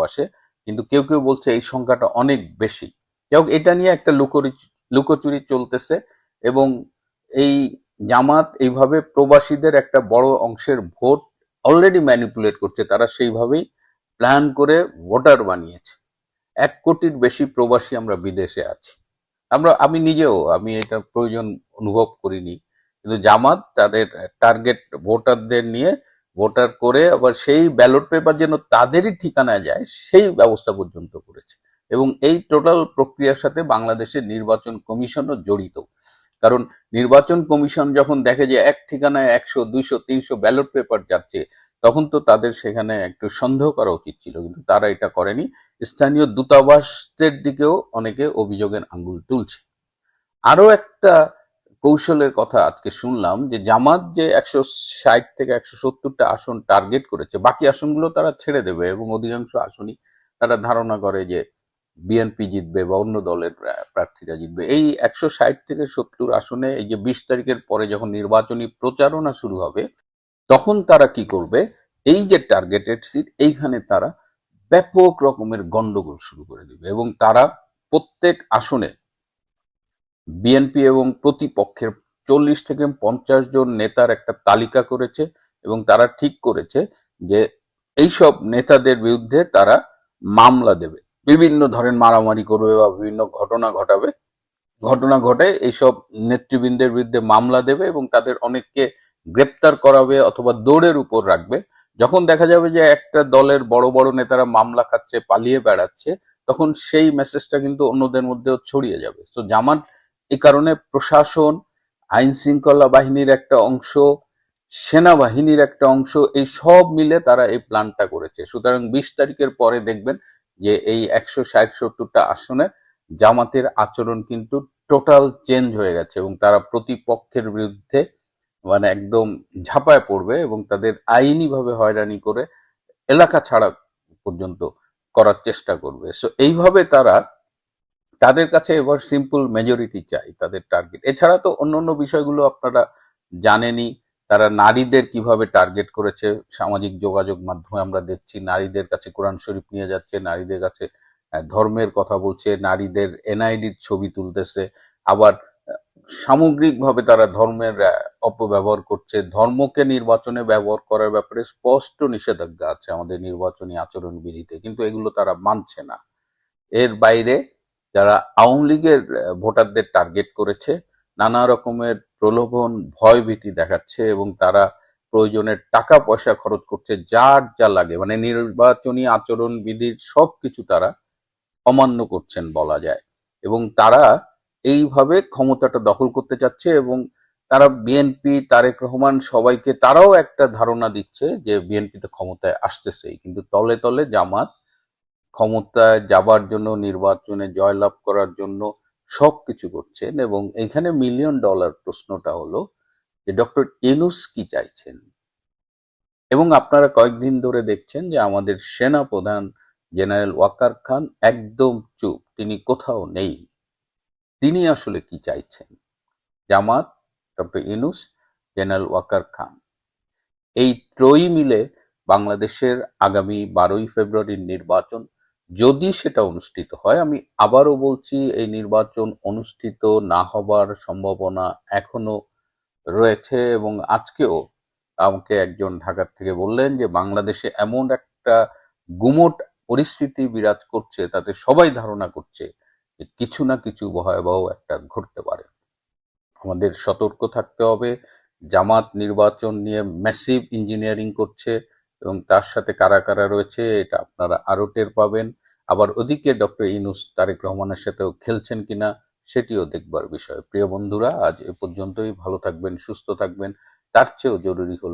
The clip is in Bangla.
বসে কিন্তু কেউ কেউ বলছে এই সংখ্যাটা অনেক বেশি। যাই হোক, এটা নিয়ে একটা লুকোরি, লুকোচুরি চলতেছে এবং এই জামাত এইভাবে প্রবাসীদের একটা বড় অংশের ভোট অলরেডি ম্যানিপুলেট করছে, তারা সেইভাবেই প্ল্যান করে ভোটার বানিয়েছে। এক কোটির বেশি প্রবাসী আমরা বিদেশে আছি। আমরা, আমি নিজেও, আমি এটা প্রয়োজন অনুভব করিনি। কিন্তু জামাত তাদের টার্গেট ভোটারদের নিয়ে ভোটার করে আবার সেই ব্যালট পেপার যেন তাদেরই ঠিকানায় যায়, সেই ব্যবস্থা পর্যন্ত করেছে। এবং এই টোটাল প্রক্রিয়ার সাথে বাংলাদেশের নির্বাচন কমিশনও জড়িত। কারণ নির্বাচন কমিশন যখন দেখে যে এক ঠিকানায় একশো, দুইশো, তিনশো ব্যালট পেপার যাচ্ছে, তখন তো তাদের সেখানে একটু সন্দেহ করা উচিত ছিল, কিন্তু তারা এটা করেনি। স্থানীয় দূতাবাসদের দিকেও অনেকে অভিযোগের আঙ্গুল তুলছে। আরও একটা কৌশলের কথা আজকে শুনলাম যে জামাত যে একশো ষাট থেকে একশো সত্তরটা আসন টার্গেট করেছে, বাকি আসনগুলো তারা ছেড়ে দেবে এবং অধিকাংশ আসনই তারা ধারণা করে যে বিএনপি জিতবে বা অন্য দলের প্রার্থীরা জিতবে। এই একশো ষাট থেকে সত্তর আসনে এই যে বিশ তারিখের পরে যখন নির্বাচনী প্রচারণা শুরু হবে, তখন তারা কি করবে? এই যে টার্গেটেড সিট এইখানে তারা ব্যাপক রকমের গন্ডগোল শুরু করে দিবে এবং তারা প্রত্যেক আসনে বিএনপি এবং প্রতিপক্ষের চল্লিশ থেকে পঞ্চাশ জন নেতার একটা তালিকা করেছে এবং তারা ঠিক করেছে যে এইসব নেতাদের বিরুদ্ধে তারা মামলা দেবে। বিভিন্ন ধরনের মারামারি করবে বা বিভিন্ন ঘটনা ঘটাবে। ঘটনা ঘটে এইসব নেতৃবৃন্দের বিরুদ্ধে মামলা দেবে এবং তাদের অনেককে গ্রেপ্তার করাবে অথবা দৌড়ের উপর রাখবে। যখন দেখা যাবে যে একটা দলের বড় বড় নেতারা মামলা খাচ্ছে, পালিয়ে বেড়াচ্ছে, তখন সেই মেসেজটা কিন্তু অন্যদের মধ্যেও ছড়িয়ে যাবে। তো জামাত এই কারণে প্রশাসন, আইন শৃঙ্খলা বাহিনীর একটা অংশ, সেনাবাহিনীর একটা অংশ, এই সব মিলে তারা এই প্ল্যানটা করেছে। সুতরাং বিশ তারিখের পরে দেখবেন যে এই একশো ষাট সত্তরটা আসনে জামাতের আচরণ কিন্তু টোটাল চেঞ্জ হয়ে গেছে এবং তারা প্রতিপক্ষের বিরুদ্ধে মানে একদম ঝাঁপায় পড়বে এবং তাদের আইনিভাবে হয়রানি করে এলাকা ছাড়া পর্যন্ত করার চেষ্টা করবে। সো এইভাবে তারা তাদের কাছে এবার সিম্পল মেজরিটি চাই, তাদের টার্গেট এছাড়া তো অন্য অন্য বিষয়গুলো আপনারা জানেনই, তারা নারীদের কীভাবে টার্গেট করেছে, সামাজিক যোগাযোগ মাধ্যমে আমরা দেখছি, নারীদের কাছে কোরআন শরীফ নিয়ে যাচ্ছে, নারীদের কাছে ধর্মের কথা বলছে, নারীদের এনআইডির ছবি তুলতেছে, আবার সামগ্রিকভাবে তারা ধর্মের অপব্যবহার করছে, ধর্মকে নির্বাচনে ব্যবহার করার ব্যাপারে স্পষ্ট নিষেধাজ্ঞা আছে আমাদের নির্বাচনী আচরণ বিধিতে কিন্তু এগুলো তারা মানছে না। এর বাইরে যারা আওয়ামী লীগের ভোটারদের টার্গেট করেছে, নানা রকমের প্রলোভন ভয় ভীতি দেখাচ্ছে এবং তারা প্রয়োজনের টাকা পয়সা খরচ করছে, যার যা লাগে। মানে নির্বাচনী আচরণ বিধির সবকিছু তারা অমান্য করছেন বলা যায়। এবং তারা এইভাবে ক্ষমতাটা দখল করতে চাচ্ছে এবং তারা বিএনপি, তারেক রহমান সবাইকে তারাও একটা ধারণা দিচ্ছে যে বিএনপি তো ক্ষমতায় আসতেছেই। কিন্তু তলে তলে জামাত ক্ষমতায় যাবার জন্য, নির্বাচনে জয়লাভ করার জন্য সব কিছু করছেন এবং এখানে মিলিয়ন ডলার প্রশ্নটা হলো যে ডক্টর এনুস কি চাইছেন? এবং আপনারা কয়েকদিন ধরে দেখছেন যে আমাদের সেনা প্রধান জেনারেল ওয়াকার খান একদম চুপ, তিনি কোথাও নেই। তিনি আসলে কি চাইছেন? Jamaat, doctor Yunus general Waker Khan. এই ত্রয়ী মিলে বাংলাদেশের আগামী বারোই ফেব্রুয়ারির নির্বাচন যদি সেটা অনুষ্ঠিত হয়, আমি আবারও বলছি, এই নির্বাচন অনুষ্ঠিত না হবার সম্ভাবনা এখনও রয়েছে এবং আজকেও আমাকে একজন ঢাকার থেকে বললেন যে, বাংলাদেশে এমন একটা গুমট পরিস্থিতি বিরাজ করছে, তাতে সবাই ধারণা করছে কিছু না কিছু ভয়াবহ একটা ঘটতে পারে। আমাদের সতর্ক থাকতে হবে, জামাত নির্বাচন নিয়ে ম্যাসিভ ইঞ্জিনিয়ারিং করছে এবং তার সাথে কারা কারা রয়েছে, এটা আপনারা আরও টের পাবেন। আবার ওদিকে ডক্টর ইনুস তারেক রহমানের সাথেও খেলছেন কিনা, সেটিও দেখবার বিষয়। প্রিয় বন্ধুরা, আজ এ পর্যন্তই। ভালো থাকবেন, সুস্থ থাকবেন। তার চেয়েও জরুরি হলো